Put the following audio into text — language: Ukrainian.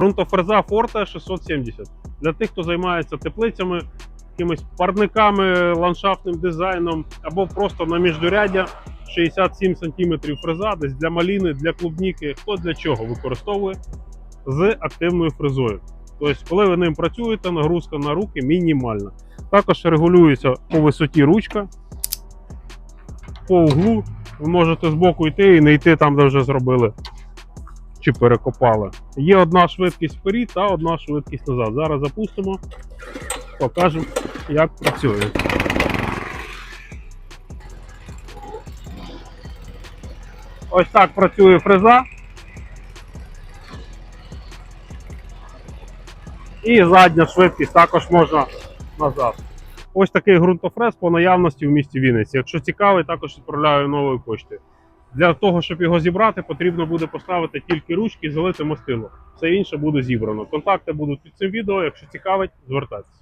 Грунтофреза Forte 670. Для тих, хто займається теплицями, якимись парниками, ландшафтним дизайном або просто на міждуряддя 67 см фреза, десь для маліни, для клубніки, хто для чого використовує з активною фрезою. Тобто, коли ви ним працюєте, нагрузка на руки мінімальна. Також регулюється по висоті ручка, по углу. Ви можете збоку йти і не йти там, де вже зробили чи перекопали. Є одна швидкість вперед та одна швидкість назад. Зараз запустимо, покажемо, як працює. Ось так працює фреза. І задня швидкість також можна назад. Ось такий ґрунтофрез по наявності в місті Вінниці. Якщо цікавий, також відправляю новою поштою. Для того, щоб його зібрати, потрібно буде поставити тільки ручки і залити мастило. Все інше буде зібрано. Контакти будуть під цим відео. Якщо цікавить, звертайтеся.